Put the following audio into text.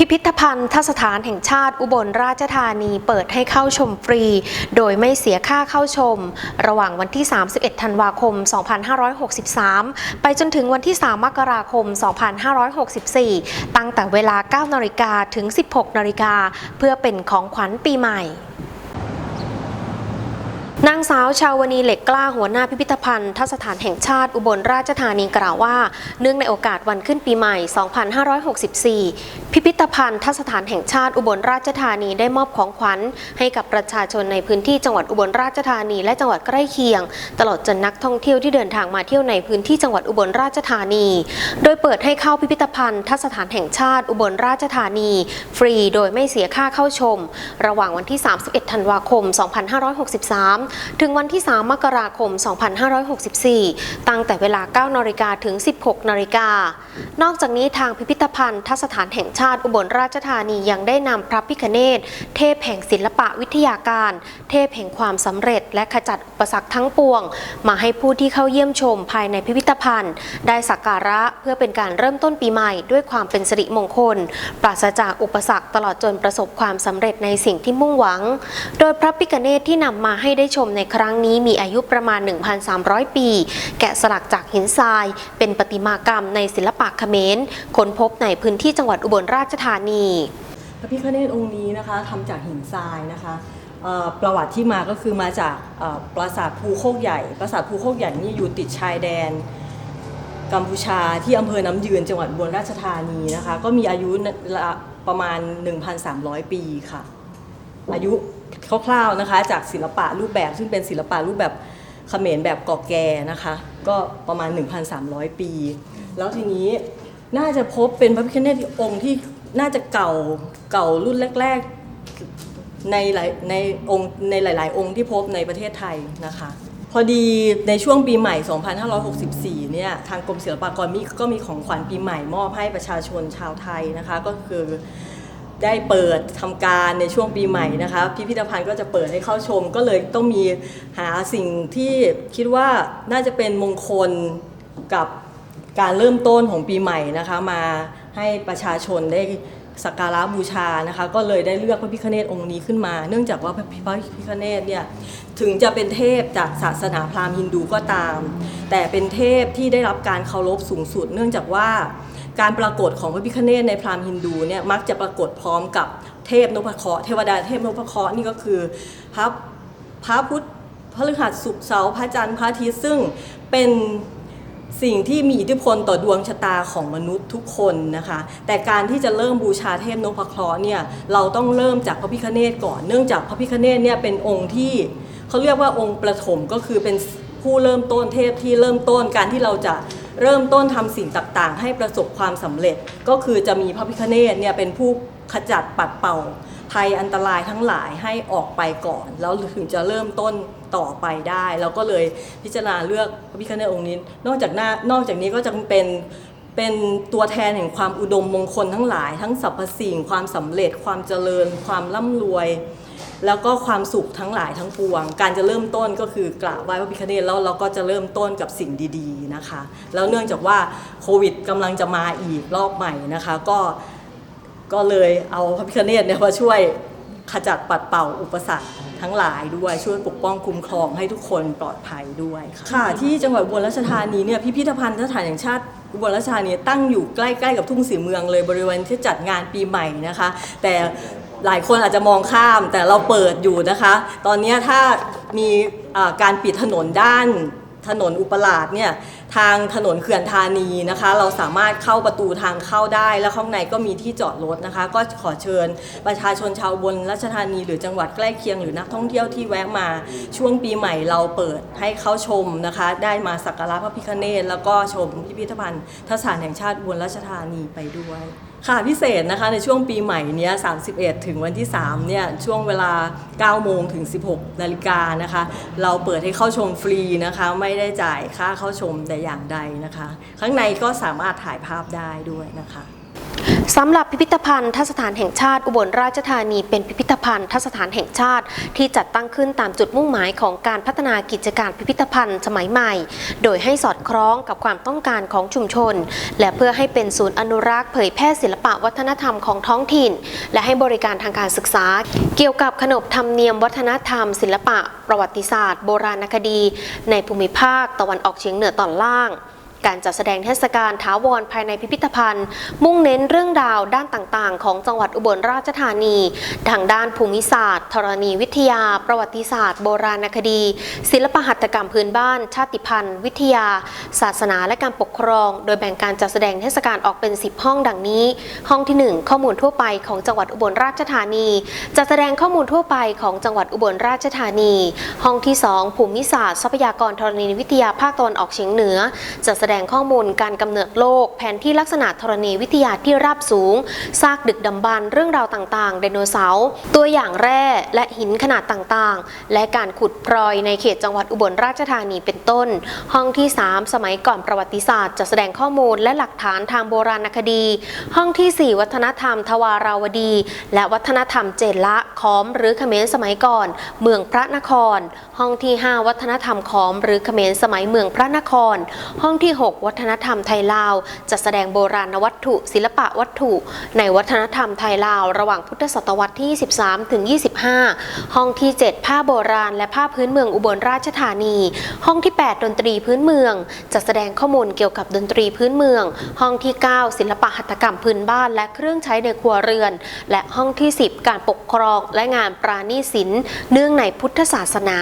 พิพิธภัณฑ์ทสถานแห่งชาติอุบลราชธานีเปิดให้เข้าชมฟรี โดยไม่เสียค่าเข้าชม ระหว่างวันที่ 31 ธันวาคม 2563 ไปจนถึงวันที่ 3 มกราคม 2564 ตั้งแต่เวลา 9 นาฬิกาถึง 16 นาฬิกา เพื่อเป็นของขวัญปีใหม่นางสาวชาวนีเหล็กกล้าหัวหน้าพิพิธภัณฑ์ทสถานแห่งชาติอุบลราชธานีกล่าวว่า เนื่องในโอกาสวันขึ้นปีใหม่ 2564 พิพิธภัณฑ์ทสถานแห่งชาติอุบลราชธานีได้มอบของขวัญ ให้กับประชาชนในพื้นที่จังหวัดอุบลราชธานีและจังหวัดใกล้เคียง ตลอดจนนักท่องเที่ยวที่เดินทางมาเที่ยวในพื้นที่จังหวัดอุบลราชธานี โดยเปิดให้เข้าพิพิธภัณฑ์ทสถานแห่งชาติอุบลราชธานี ฟรีโดยไม่เสียค่าเข้าชม ระหว่างวันที่ 31 ธันวาคม 2563 ถึงวันที่ 3 มกราคม 2564 ตั้งแต่เวลา 9นาฬิกาถึง 16นาฬิกานอกจากนี้ทางพิพิธภัณฑ์ทสถานแห่งชาติอุบลราชธานียังได้นำพระพิคเนตเทพแห่งศิลปะวิทยาการ เทพแห่งความสำเร็จ และขจัดอุปสรรคทั้งปวง มาให้ผู้ที่เข้าเยี่ยมชมภายในพิพิธภัณฑ์ ได้สักการะเพื่อเป็นการเริ่มต้นปีใหม่ด้วยความเป็นสิริมงคล ปราศจากอุปสรรคตลอดจนประสบความสำเร็จในสิ่งที่มุ่งหวัง โดยพระพิคเนตที่นำมาให้ได้ชมในครั้งนี้มีอายุประมาณ 1,300 ปี แกะสลักจากหินทราย เป็นประติมากรรมในศิลปะเขมรค้นพบในพื้นที่จังหวัดอุบลราชธานี พระพิฆเนศองค์นี้นะคะทำจากหินทรายนะคะประวัติที่มาก็คือมาจากปราสาทภูโคกใหญ่ ปราสาทภูโคกใหญ่นี่อยู่ติดชายแดนกัมพูชาที่อำเภอน้ำยืนจังหวัดอุบลราชธานีนะคะ ก็มีอายุประมาณ 1,300 ปีค่ะ อายุคร่าวๆนะคะจากศิลปะรูปแบบซึ่งเป็นศิลปะรูปแบบเขมรแบบก่อแก่นะคะ ก็ประมาณ 1,300 ปี แล้วทีนี้ น่าจะพบเป็นพระพิฆเนศองค์ที่น่าจะเก่าเก่ารุ่นแรก ๆ ในหลายในองค์ในหลาย ๆ องค์ที่พบในประเทศไทยนะคะ พอดีในช่วงปีใหม่ 2564 เนี่ยทางกรมศิลปากรมีก็มีของขวัญปีใหม่มอบให้ประชาชนชาวไทยนะคะ ก็คือได้เปิดทำการในช่วงปีใหม่นะคะพิพิธภัณฑ์ก็จะเปิดให้เข้าชม ก็เลยต้องมีหาสิ่งที่คิดว่าน่าจะเป็นมงคลกับ การเริ่มต้นของปีใหม่นะคะ มาให้ประชาชนได้สักการะบูชานะคะ ก็เลยได้เลือกพระพิฆเนศองค์นี้ขึ้นมา เนื่องจากว่าพระพิฆเนศเนี่ยถึงจะเป็นเทพจากศาสนาพราหมณ์ฮินดูก็ตาม แต่เป็นเทพที่ได้รับการเคารพสูงสุด เนื่องจากว่าการปรากฏของพระพิฆเนศในพราหมณ์ฮินดูเนี่ยมักจะปรากฏพร้อมกับเทพนพเคราะห์เทวดาเทพนพเคราะห์นี่ก็คือพระพระพุทธพระฤหัสศุกร์เสาร์พระจันทร์พระอาทิตย์ซึ่งเป็น สิ่งที่มีอิทธิพลต่อดวงชะตาของมนุษย์ทุกคนนะคะ แต่การที่จะเริ่มบูชาเทพนพเคราะห์เนี่ยเราต้องเริ่มจากพระพิฆเนศก่อน เนื่องจากพระพิฆเนศเนี่ยเป็นองค์ที่เขาเรียกว่าองค์ประถมก็คือเป็นผู้เริ่มต้นเทพที่เริ่มต้นการที่เราจะเริ่มต้นทำสิ่งต่างๆ ให้ประสบความสำเร็จ ก็คือจะมีพระพิฆเนศเนี่ยเป็นผู้ขจัดปัดเป่า ภัยอันตรายทั้งหลายให้ออกไปก่อน แล้วถึงจะเริ่มต้นต่อไปได้เราก็เลยพิจารณาเลือกพระพิฆเนศองค์นี้ นอกจากหน้านอกจากนี้ก็จะเป็นเป็นตัวแทนแห่งความอุดมมงคลทั้งหลาย ทั้งสรรพสิ่ง ความสำเร็จความเจริญ ความร่ำรวย แล้วก็ความสุขทั้งหลายทั้งปวง การจะเริ่มต้นก็คือกราบไหว้พระพิฆเนศแล้วเราก็จะเริ่มต้นกับสิ่งดี ๆนะคะ แล้วเนื่องจากว่าโควิดกำลังจะมาอีกรอบใหม่นะคะ ก็ ก็เลยเอาพระพิฆเนศเนี่ยมาช่วยขจัดปัดเป่าอุปสรรคทั้งหลายด้วยช่วยปกป้องคุ้มครองให้ทุกคนปลอดภัยด้วยค่ะค่ะที่จังหวัดอุบลราชธานีเนี่ยพิพิธภัณฑ์สถานแห่งชาติอุบลราชธานีตั้งอยู่ใกล้ๆกับทุ่งศรีเมืองเลยบริเวณที่จัดงานปีใหม่นะคะ แต่หลายคนอาจจะมองข้ามแต่เราเปิดอยู่นะคะ ตอนนี้ถ้ามีการปิดถนนด้านถนนอุปราชเนี่ย ทางถนนเขื่อนธานีนะคะ เราสามารถเข้าประตูทางเข้าได้ แล้วข้างในก็มีที่จอดรถนะคะ ก็ขอเชิญประชาชนชาวบนราชธานีหรือจังหวัดใกล้เคียงหรือนักท่องเที่ยวที่แวะมาช่วงปีใหม่เราเปิดให้เข้าชมนะคะ ได้มาสักการะพระพิฆเนศแล้วก็ชมพิพิธภัณฑ์ทสานแห่งชาติบลราชธานีไปด้วยค่ะพิเศษนะคะในช่วงปีใหม่เนี้ย31 ถึงวันที่3เนี่ยช่วงเวลา 9 โมงถึง 16 นาฬิกานะคะ เราเปิดให้เข้าชมฟรีนะคะ ไม่ได้จ่ายค่าเข้าชมแต่อย่างใดนะคะ ข้างในก็สามารถถ่ายภาพได้ด้วยนะคะ สำหรับพิพิธภัณฑ์ทัศถานแห่งชาติ อุบลราชธานีเป็นพิพิธภัณฑ์ทัศถานแห่งชาติ ที่จัดตั้งขึ้นตามจุดมุ่งหมายของการพัฒนากิจการพิพิธภัณฑ์สมัยใหม่ โดยให้สอดคล้องกับความต้องการของชุมชน และเพื่อให้เป็นศูนย์อนุรักษ์เผยแพร่ศิลปะวัฒนธรรมของท้องถิ่น และให้บริการทางการศึกษา เกี่ยวกับขนบธรรมเนียมวัฒนธรรม ศิลปะ ประวัติศาสตร์ โบราณคดี ในภูมิภาคตะวันออกเฉียงเหนือตอนล่าง การจัดแสดงเทศกาลท้าวรภายในพิพิธภัณฑ์ มุ่งเน้นเรื่องราวด้านต่างๆ ของจังหวัดอุบลราชธานี ทางด้านภูมิศาสตร์ ธรณีวิทยา ประวัติศาสตร์ โบราณคดี ศิลปหัตถกรรมพื้นบ้าน ชาติพันธุ์ วิทยา ศาสนาและการปกครอง โดยแบ่งการจัดแสดงเทศกาลออกเป็น 10 ห้องดังนี้ ห้องที่ 1 ข้อมูลทั่วไปของจังหวัดอุบลราชธานี จัดแสดงข้อมูลทั่วไปของจังหวัดอุบลราชธานี ห้องที่ 2 ภูมิศาสตร์ ทรัพยากรธรณีวิทยาภาคตะวันออกเฉียงเหนือจัดแสดงข้อมูลการกำเนิดโลก แผนที่ลักษณะธรณีวิทยาที่ราบสูง ซากดึกดำบรรเรื่องราวต่างๆ ไดโนเสาร์ตัวอย่างแร่และหินขนาดต่างๆ และการขุดพลอยในเขตจังหวัดอุบลราชธานีเป็นต้น ห้องที่ 3 สมัยก่อนประวัติศาสตร์จัดแสดงข้อมูลและหลักฐานทางโบราณคดี ห้องทีสี่ 4 วัฒนธรรมทวาราวดี และวัฒนธรรมเจนละขอมหรือเขมรสมัยก่อน เมืองพระนคร ห้องที่ 5 วัฒนธรรมขอมหรือเขมรสมัยเมืองพระนคร ห้องที่6 วัฒนธรรมไทยลาว จัดแสดงโบราณวัตถุ ศิลปะวัตถุ ในวัฒนธรรมไทยลาว ระหว่างพุทธศตวรรษที่23ถึง 25 ห้องที่ 7 ผ้าโบราณ และผ้าพื้นเมืองอุบลราชธานี ห้องที่ 8 ดนตรีพื้นเมือง จัดแสดงข้อมูลเกี่ยวกับดนตรีพื้นเมือง ห้องที่ 9 ศิลปะหัตถกรรมพื้นบ้านและเครื่องใช้ในครัวเรือน และห้องที่ 10 การปกครองและงานปราณีศิลป์เนื่องในพุทธศาสนา